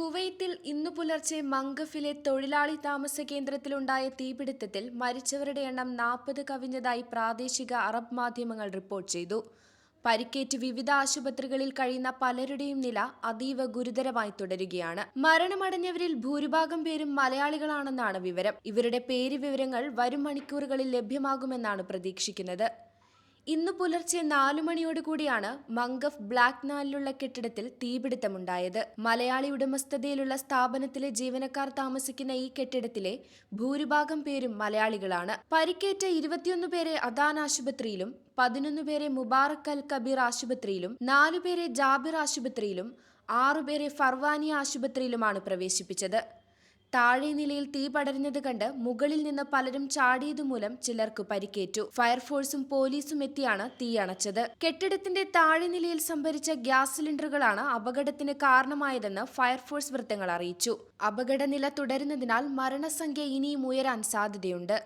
കുവൈത്തിൽ ഇന്നു പുലർച്ചെ മംഗഫിലെ തൊഴിലാളി താമസ കേന്ദ്രത്തിലുണ്ടായ തീപിടുത്തത്തിൽ മരിച്ചവരുടെ എണ്ണം നാൽപ്പത് കവിഞ്ഞതായി പ്രാദേശിക അറബ് മാധ്യമങ്ങൾ റിപ്പോർട്ട് ചെയ്തു. പരിക്കേറ്റ് വിവിധ ആശുപത്രികളിൽ കഴിയുന്ന പലരുടെയും നില അതീവ ഗുരുതരമായി തുടരുകയാണ്. മരണമടഞ്ഞവരിൽ ഭൂരിഭാഗം പേരും മലയാളികളാണെന്നാണ് വിവരം. ഇവരുടെ പേര് വിവരങ്ങൾ വരും മണിക്കൂറുകളിൽ ലഭ്യമാകുമെന്നാണ് പ്രതീക്ഷിക്കുന്നത്. ഇന്ന് പുലർച്ചെ നാലു മണിയോടുകൂടിയാണ് മംഗഫ് ബ്ലാക്ക് നാലിലുള്ള കെട്ടിടത്തിൽ തീപിടുത്തമുണ്ടായത്. മലയാളി ഉടമസ്ഥതയിലുള്ള സ്ഥാപനത്തിലെ ജീവനക്കാർ താമസിക്കുന്ന ഈ കെട്ടിടത്തിലെ ഭൂരിഭാഗം പേരും മലയാളികളാണ്. പരിക്കേറ്റ ഇരുപത്തിയൊന്ന് പേരെ അദാൻ ആശുപത്രിയിലും പതിനൊന്ന് പേരെ മുബാറക് അൽ കബീർ ആശുപത്രിയിലും നാലുപേരെ ജാബിർ ആശുപത്രിയിലും ആറുപേരെ ഫർവാനി ആശുപത്രിയിലുമാണ് പ്രവേശിപ്പിച്ചത്. താഴെ നിലയിൽ തീ പടരുന്നത് കണ്ട് മുകളിൽ നിന്ന് പലരും ചാടിയതുമൂലം ചിലർക്ക് പരിക്കേറ്റു. ഫയർഫോഴ്സും പോലീസും എത്തിയാണ് തീ അണച്ചത്. കെട്ടിടത്തിന്റെ താഴെ നിലയിൽ സംഭരിച്ച ഗ്യാസ് സിലിണ്ടറുകളാണ് അപകടത്തിന് കാരണമായതെന്ന് ഫയർഫോഴ്സ് വൃത്തങ്ങൾ അറിയിച്ചു. അപകടനില തുടരുന്നതിനാൽ മരണസംഖ്യ ഇനിയും ഉയരാൻ സാധ്യതയുണ്ട്.